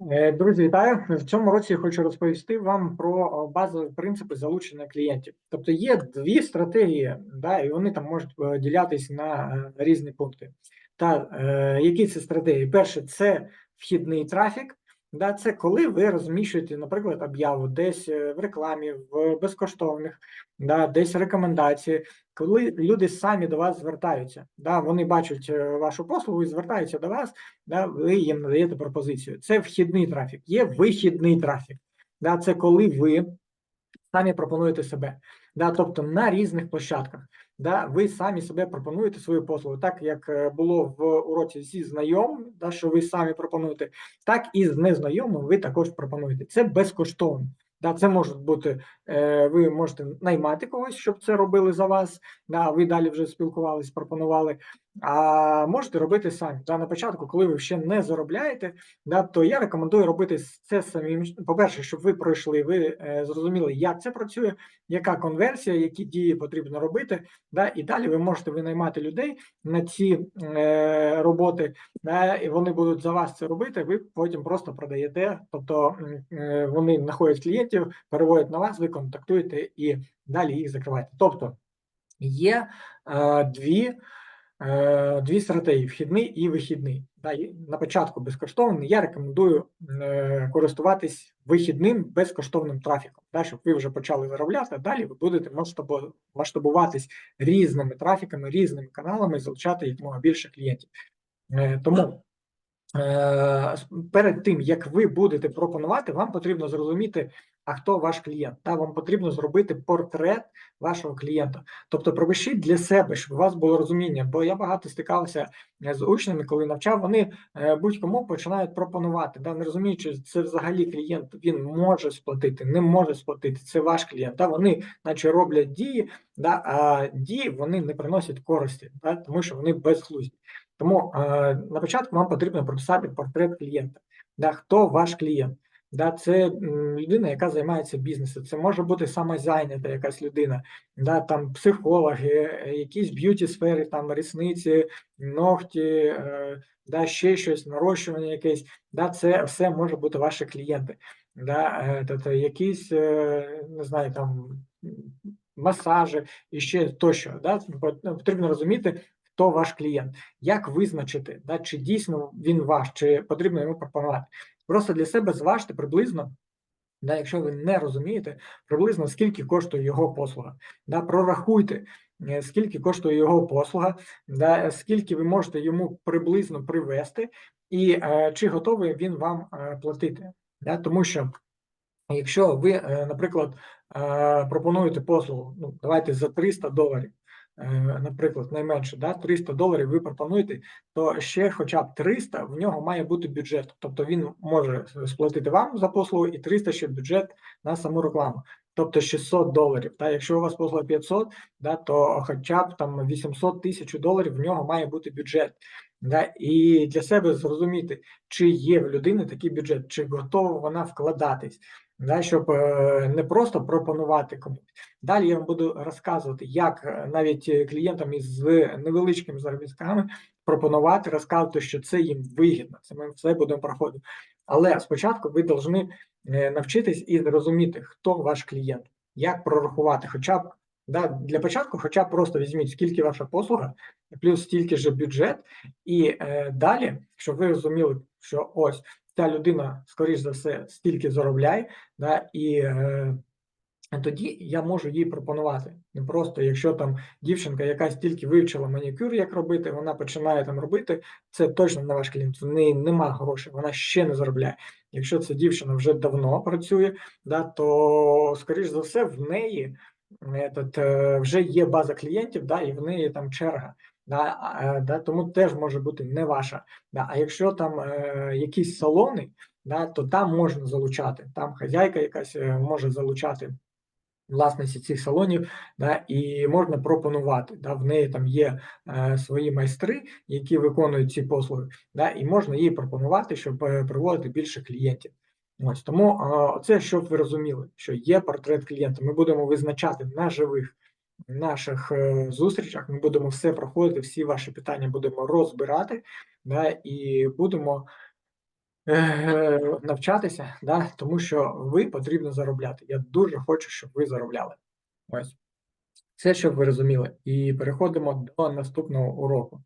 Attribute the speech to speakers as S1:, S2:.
S1: Е, Друзі, вітаю! В цьому році я хочу розповісти вам про базові принципи залучення клієнтів. Тобто є дві стратегії, да, і вони там можуть ділятися на е, різні пункти. Та е, які це стратегії? Перше, це вхідний трафік. Да, це коли ви розміщуєте, наприклад, об'яву десь е, в рекламі, в безкоштовних, да, десь рекомендації, коли люди самі до вас звертаються. Да, вони бачать е, вашу послугу і звертаються до вас да, ви їм надаєте пропозицію. Це вхідний трафік, є вихідний трафік. Да, це коли ви самі пропонуєте себе. Да, тобто на різних площадках. Да, ви самі себе пропонуєте свою послугу, так як е, було в уроці зі знайомим, да, що ви самі пропонуєте, так і з незнайомим ви також пропонуєте. Це безкоштовно. Да, це може бути, е, ви можете наймати когось, щоб це робили за вас. Да, ви далі вже спілкувались, пропонували. А можете робити самі. Да, на початку, коли ви ще не заробляєте, да, то я рекомендую робити це самим. По-перше, щоб ви пройшли, ви е, зрозуміли, як це працює, яка конверсія, які дії потрібно робити. Да, і далі ви можете винаймати людей на ці е, роботи, да, і вони будуть за вас це робити. Ви потім просто продаєте. Тобто е, вони знаходять клієнтів, переводять на вас, ви контактуєте і далі їх закриваєте. Тобто є е, дві. Е, Дві стратегії: вхідний і вихідний. На початку безкоштовний. Я рекомендую е, користуватись вихідним безкоштовним трафіком, да, щоб ви вже почали заробляти. а Далі ви будете масштабуватись різними трафіками, різними каналами, залучати якомога більше клієнтів. Е, Тому перед тим як ви будете пропонувати, вам потрібно зрозуміти, а хто ваш клієнт. Та вам потрібно зробити портрет вашого клієнта. Тобто пропишіть для себе, щоб у вас було розуміння. Бо я багато стикався е, з учнями, коли навчав, вони е, будь-кому починають пропонувати, да, не розуміючи, це взагалі клієнт він може сплатити, не може сплатити. Це ваш клієнт. Да, вони, наче роблять дії, да, а дії вони не приносять користі, да, тому що вони безглузді. Тому е, на початку вам потрібно прописати портрет клієнта. Да, хто ваш клієнт? Да, це людина, яка займається бізнесом. Це може бути самозайнята якась людина, да, там психологи, якісь б'юті сфери, там рісниці, ногті, е, да, ще щось, нарощування якесь. Да, це все може бути ваші клієнти. Да, е, тобто якісь, не знаю, там масажі і ще тощо. Да, потрібно розуміти, хто ваш клієнт, як визначити, да, чи дійсно він ваш, чи потрібно йому пропонувати. Просто для себе зважте приблизно. Да, якщо ви не розумієте приблизно скільки коштує його послуга, да, прорахуйте, е, скільки коштує його послуга, да, скільки ви можете йому приблизно привести, і е, чи готовий він вам е, платити. Да, тому що якщо ви, е, наприклад, е, пропонуєте послугу, ну давайте за 300 доларів, наприклад, найменше, да, 300 доларів ви пропонуєте, то ще хоча б 300 в нього має бути бюджет. Тобто він може сплатити вам за послугу і 300 ще бюджет на саму рекламу. Тобто 600 доларів. Та якщо у вас послуга 500, да, то хоча б там 800 тисяч доларів в нього має бути бюджет. Да, і для себе зрозуміти, чи є в людини такий бюджет, чи готова вона вкладатись, да, щоб е, не просто пропонувати комусь. Далі я вам буду розказувати, як е, навіть е, клієнтам із невеличкими заробітками пропонувати, розказувати, що це їм вигідно. Це ми все будемо проходити. Але спочатку ви повинні навчитись і зрозуміти, хто ваш клієнт, як прорахувати, хоча б да, для початку, хоча б просто візьміть, скільки ваша послуга, плюс стільки ж бюджет, і е, далі, щоб ви розуміли, що ось ця людина, скоріш за все, стільки заробляє, да, і е, тоді я можу їй пропонувати. Не просто, якщо там дівчинка, якась тільки вивчила манікюр, як робити, вона починає там робити, це точно не ваш клієнт. В неї нема грошей, вона ще не заробляє. Якщо ця дівчина вже давно працює, да, то скоріш за все в неї этот, е, вже є база клієнтів, да, і в неї там черга. Да, е, да, тому теж може бути не ваша. Да, а якщо там е, якісь салони, да, то там можна залучати. Там хазяйка якась е, може залучати власниці цих салонів, да, і можна пропонувати. Да, в неї там є е, свої майстри, які виконують ці послуги, да, і можна їй пропонувати, щоб е, приводити більше клієнтів. Ось тому е, це, щоб ви розуміли, що є портрет клієнта. Ми будемо визначати на живих наших е, зустрічах. Ми будемо все проходити, всі ваші питання будемо розбирати, да, і будемо е, навчатися, да, тому що ви потрібно заробляти. Я дуже хочу, щоб ви заробляли. Ось. Це щоб ви розуміли. І переходимо до наступного уроку.